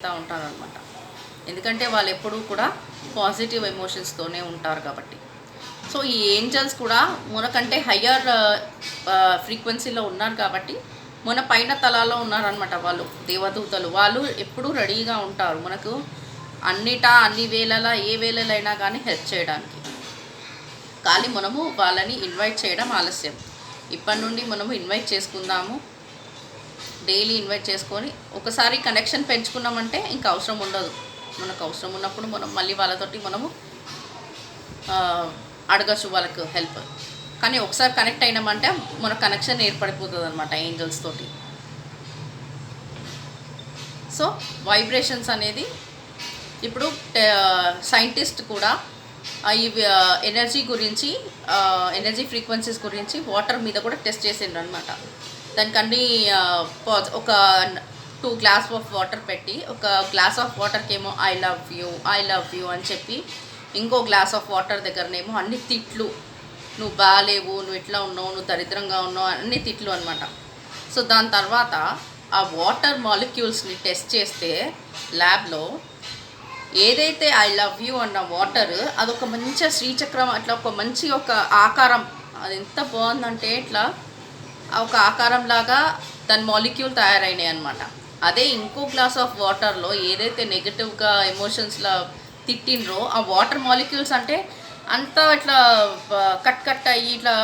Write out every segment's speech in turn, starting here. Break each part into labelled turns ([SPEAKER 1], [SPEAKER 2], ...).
[SPEAKER 1] చేస్తూ ఉంటారనమాట ఎందుకంటే వాళ్ళు ఎప్పుడూ కూడా పాజిటివ్ ఎమోషన్స్తోనే ఉంటారు కాబట్టి. సో ఈ ఏంజల్స్ కూడా మనకంటే హయ్యర్ ఫ్రీక్వెన్సీలో ఉన్నారు కాబట్టి మన పైన తలాలో ఉన్నారనమాట వాళ్ళు దేవదూతలు. వాళ్ళు ఎప్పుడూ రెడీగా ఉంటారు మనకు అన్నిటా అన్ని వేళలా ఏ వేళలైనా కానీ హెల్ప్ చేయడానికి. కానీ మనము వాళ్ళని ఇన్వైట్ చేయడం ఆలస్యం. ఇప్పటి నుండి మనము ఇన్వైట్ చేసుకుందాము. డైలీ ఇన్వైట్ చేసుకొని ఒకసారి కనెక్షన్ పెంచుకున్నామంటే ఇంకా అవసరం ఉండదు. మనకు అవసరం ఉన్నప్పుడు మనం మళ్ళీ వాళ్ళతోటి మనము అడగచ్చు వాళ్ళకు హెల్ప్. కానీ ఒకసారి కనెక్ట్ అయినామంటే మన కనెక్షన్ ఏర్పడిపోతుంది అనమాట ఏంజల్స్ తోటి. సో వైబ్రేషన్స్ అనేది ఇప్పుడు సైంటిస్ట్ కూడా ఈ ఎనర్జీ గురించి ఎనర్జీ ఫ్రీక్వెన్సీస్ గురించి వాటర్ మీద కూడా టెస్ట్ చేసిండ్రు అనమాట దానికి అన్ని పాజ్- ఒక టూ గ్లాస్ ఆఫ్ వాటర్ పెట్టి ఒక గ్లాస్ ఆఫ్ వాటర్కి ఏమో I love you I love you అని చెప్పి ఇంకో గ్లాస్ ఆఫ్ వాటర్ దగ్గరనేమో అన్ని తిట్లు. నువ్వు బాగాలేవు నువ్వు ఇట్లా ఉన్నావు నువ్వు దరిద్రంగా ఉన్నావు అన్ని తిట్లు అనమాట సో దాని తర్వాత ఆ వాటర్ మాలిక్యూల్స్ని టెస్ట్ చేస్తే ల్యాబ్లో ఏదైతే ఐ లవ్ యూ అన్న వాటర్ అదొక మంచి శ్రీచక్రం అట్లా ఒక మంచి ఒక ఆకారం అది ఎంత బాగుందంటే ఇట్లా ఒక ఆకారం లాగా దాని మాలిక్యూల్ తయారైనాయి అనమాట అదే ఇంకో గ్లాస్ ఆఫ్ వాటర్లో ఏదైతే నెగిటివ్గా ఎమోషన్స్లో తిట్టిండ్రో ఆ వాటర్ మాలిక్యూల్స్ అంటే అంతా ఇట్లా కట్ కట్ అయ్యి ఇట్లా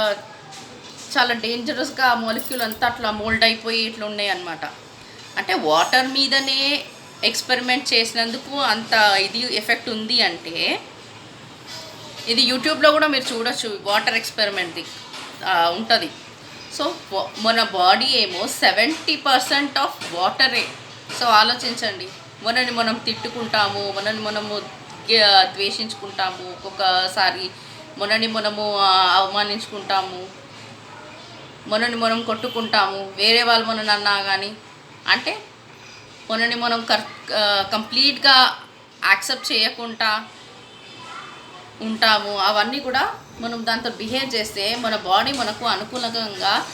[SPEAKER 1] చాలా డేంజరస్గా ఆ మాలిక్యూల్ అంతా అట్లా మోల్డ్ అయిపోయి ఇట్లా ఉన్నాయి అనమాట అంటే వాటర్ మీదనే ఎక్స్పెరిమెంట్ చేసినందుకు అంత ఇది ఎఫెక్ట్ ఉంది అంటే ఇది యూట్యూబ్లో కూడా మీరు చూడొచ్చు వాటర్ ఎక్స్పెరిమెంట్ది ఉంటుంది. సో మన బాడీ ఏమో సెవెంటీ పర్సెంట్ ఆఫ్ వాటరే సో ఆలోచించండి. మనని మనం తిట్టుకుంటాము మనని మనము ద్వేషించుకుంటాము ఒక్కొక్కసారి మనని మనము అవమానించుకుంటాము మనని మనం కొట్టుకుంటాము వేరే వాళ్ళు మనని అన్నా కానీ అంటే మనని మనం కర్ కంప్లీట్గా యాక్సెప్ట్ చేయకుండా ఉంటాము అవన్నీ కూడా మనం దాంతో బిహేవ్ చేస్తే మన బాడీ మనకు అనుకూలంగా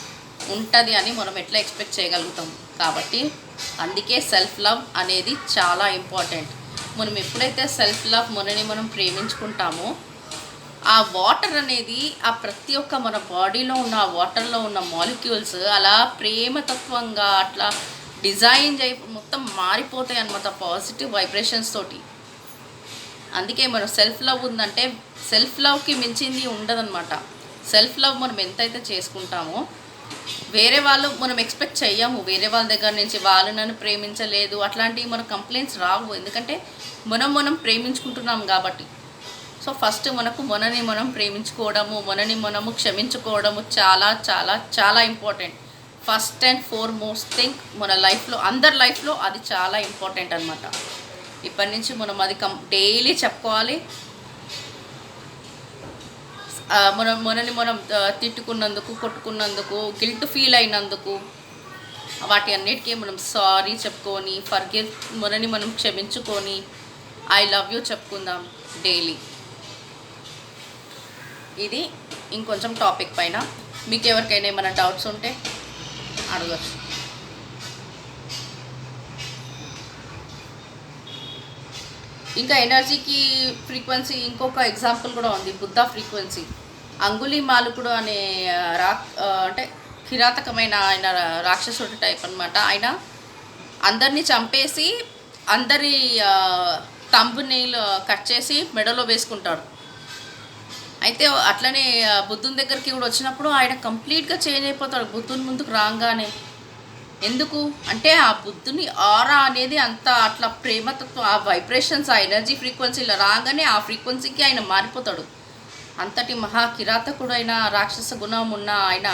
[SPEAKER 1] ఉంటుంది అని మనం ఎట్లా ఎక్స్పెక్ట్ చేయగలుగుతాం? కాబట్టి అందుకే సెల్ఫ్ లవ్ అనేది చాలా ఇంపార్టెంట్. మనం ఎప్పుడైతే సెల్ఫ్ లవ్ మనని మనం ప్రేమించుకుంటామో ఆ వాటర్ అనేది ఆ ప్రతి ఒక్క మన బాడీలో ఉన్న ఆ వాటర్లో ఉన్న మాలిక్యూల్స్ అలా ప్రేమతత్వంగా అట్లా డిజైన్ చేయి మొత్తం మారిపోతాయి అన్నమాట పాజిటివ్ వైబ్రేషన్స్ తోటి. అందుకే మనం సెల్ఫ్ లవ్ ఉందంటే సెల్ఫ్ లవ్కి మించింది ఉండదన్నమాట. సెల్ఫ్ లవ్ మనం ఎంతైతే చేసుకుంటామో వేరే వాళ్ళు మనం ఎక్స్పెక్ట్ చెయ్యము. వేరే వాళ్ళ దగ్గర నుంచి వాళ్ళు నన్ను ప్రేమించలేదు అట్లాంటివి మన కంప్లైంట్స్ రావు. ఎందుకంటే మనం మనం ప్రేమించుకుంటున్నాం కాబట్టి. సో ఫస్ట్ మనకు మనని మనం ప్రేమించుకోవడము మనని మనము క్షమించుకోవడము చాలా చాలా చాలా important first and foremost thing మన లైఫ్లో అందరి లైఫ్లో అది చాలా ఇంపార్టెంట్ అనమాట ఇప్పటి నుంచి మనం అది కం డైలీ చెప్పుకోవాలి. మనం మనని మనం తిట్టుకున్నందుకు కొట్టుకున్నందుకు గిల్ట్ ఫీల్ అయినందుకు వాటి అన్నిటికీ మనం సారీ చెప్పుకొని ఫర్గివ్ మనని మనం క్షమించుకొని ఐ లవ్ యూ చెప్పుకుందాం డైలీ ఇది ఇంకొంచెం టాపిక్ పైన. మీకు ఎవరికైనా ఏమైనా డౌట్స్ ఉంటే అడగచ్చు. ఇంకా ఎనర్జీకి ఫ్రీక్వెన్సీ ఇంకొక ఎగ్జాంపుల్ కూడా ఉంది బుద్ధ ఫ్రీక్వెన్సీ. అంగుళి మాలుకుడు అనే రా అంటే కిరాతకమైన ఆయన రాక్షసుడు టైప్ అన్నమాట. ఆయన అందరినీ చంపేసి అందరి తంబు నీళ్ళు కట్ చేసి మెడలో వేసుకుంటాడు. అయితే అట్లనే బుద్ధుని దగ్గరికి కూడా వచ్చినప్పుడు ఆయన కంప్లీట్గా చేంజ్ అయిపోతాడు. బుద్ధుని ముందుకు రాగానే ఎందుకు? అంటే ఆ బుద్ధుని ఆరా అనేది అంత అట్లా ప్రేమతత్వం ఆ వైబ్రేషన్స్ ఆ ఎనర్జీ ఫ్రీక్వెన్సీలో రాగానే ఆ ఫ్రీక్వెన్సీకి ఆయన మారిపోతాడు. అంతటి మహా కిరాతకుడైన రాక్షస గుణం ఉన్న ఆయన